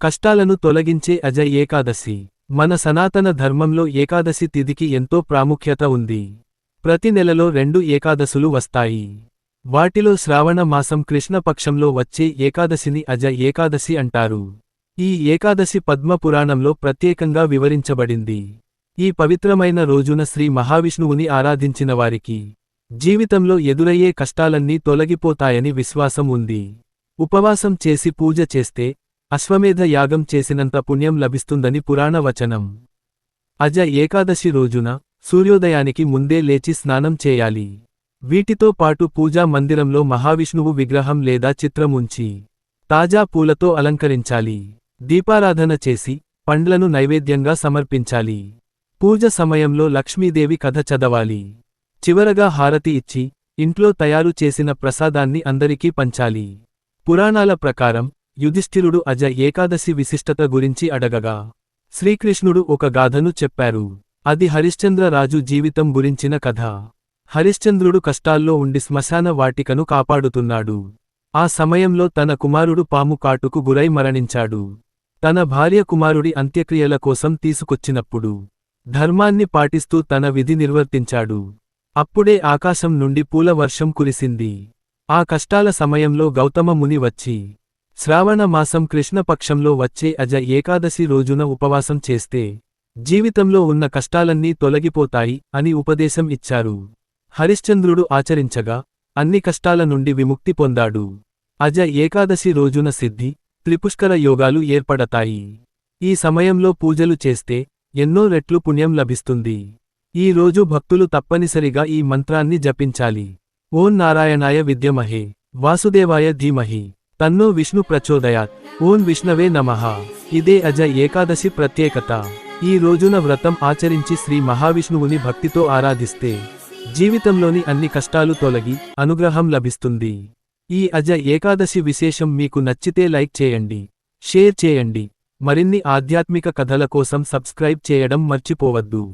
కష్టాలను తొలగించే అజయ్ ఏకాదశి. మన సనాతన ధర్మంలో ఏకాదశి తిథికి ఎంతో ప్రాముఖ్యత ఉంది. ప్రతి నెలలో రెండు ఏకాదశులు వస్తాయి. వాటిలో శ్రావణ మాసం కృష్ణపక్షంలో వచ్చే ఏకాదశిని అజయ్ ఏకాదశి అంటారు. ఈ ఏకాదశి పద్మపురాణంలో ప్రత్యేకంగా వివరించబడింది. ఈ పవిత్రమైన రోజున శ్రీ మహావిష్ణువుని ఆరాధించిన వారికి జీవితంలో ఎదురయ్యే కష్టాలన్నీ తొలగిపోతాయని విశ్వాసం ఉంది. ఉపవాసం చేసి పూజ చేస్తే అశ్వమేధ యాగం చేసినంత పుణ్యం లభిస్తుందని పురాణ వచనం. అజ ఏకాదశి రోజున సూర్యోదయానికి ముందే లేచి స్నానం చేయాలి. వీటితో పాటు పూజా మందిరంలో మహావిష్ణువు విగ్రహం లేదా చిత్రం ఉంచి తాజా పూలతో అలంకరించాలి. దీపారాధన చేసి పండ్లను నైవేద్యంగా సమర్పించాలి. పూజ సమయంలో లక్ష్మీదేవి కథ చదవాలి. చివరగా హారతి ఇచ్చి ఇంట్లో తయారు చేసిన ప్రసాదాన్ని అందరికీ పంచాలి. పురాణాల ప్రకారం యుధిష్ఠిరుడు అజ ఏకాదశి విశిష్టత గురించి అడగగా. శ్రీకృష్ణుడు ఒక గాథను చెప్పారు. అది హరిశ్చంద్ర రాజు జీవితం గురించిన కథ. హరిశ్చంద్రుడు కష్టాల్లో ఉండి శ్మశాన వాటికను కాపాడుతున్నాడు. ఆ సమయంలో తన కుమారుడు పాము కాటుకు గురై మరణించాడు. తన భార్య కుమారుడి అంత్యక్రియల కోసం తీసుకొచ్చినప్పుడు ధర్మాన్ని పాటిస్తూ తన విధి నిర్వర్తించాడు. అప్పుడే ఆకాశం నుండి పూల వర్షం కురిసింది. ఆ కష్టాల సమయంలో గౌతమ ముని వచ్చి శ్రావణ మాసం కృష్ణపక్షంలో వచ్చే అజ ఏకాదశి రోజున ఉపవాసం చేస్తే జీవితంలో ఉన్న కష్టాలన్నీ తొలగిపోతాయి అని ఉపదేశం ఇచ్చారు. హరిశ్చంద్రుడు ఆచరించగా అన్ని కష్టాల నుండి విముక్తి పొందాడు. అజ ఏకాదశి రోజున సిద్ధి త్రిపుష్కర యోగాలు ఏర్పడతాయి. ఈ సమయంలో పూజలు చేస్తే ఎన్నో రెట్లు పుణ్యం లభిస్తుంది. ఈ రోజు భక్తులు తప్పనిసరిగా ఈ మంత్రాన్ని జపించాలి. ఓం నారాయణాయ విద్యమహే వాసుదేవాయ ధీమహి. తన్నో విష్ణు ప్రచోదయాత్ ఓం విష్ణవే నమః. ఇదే అజ ఏకాదశి ప్రత్యేకత. ఈ రోజున వ్రతం ఆచరించి శ్రీ మహావిష్ణువుని భక్తితో ఆరాధిస్తే జీవితంలోని అన్ని కష్టాలు తొలగి అనుగ్రహం లభిస్తుంది. ఈ అజ ఏకాదశి విశేషం మీకు నచ్చితే లైక్ చేయండి షేర్ చేయండి. మరిన్ని ఆధ్యాత్మిక కథల కోసం సబ్స్క్రైబ్ చేయడం మర్చిపోవద్దు.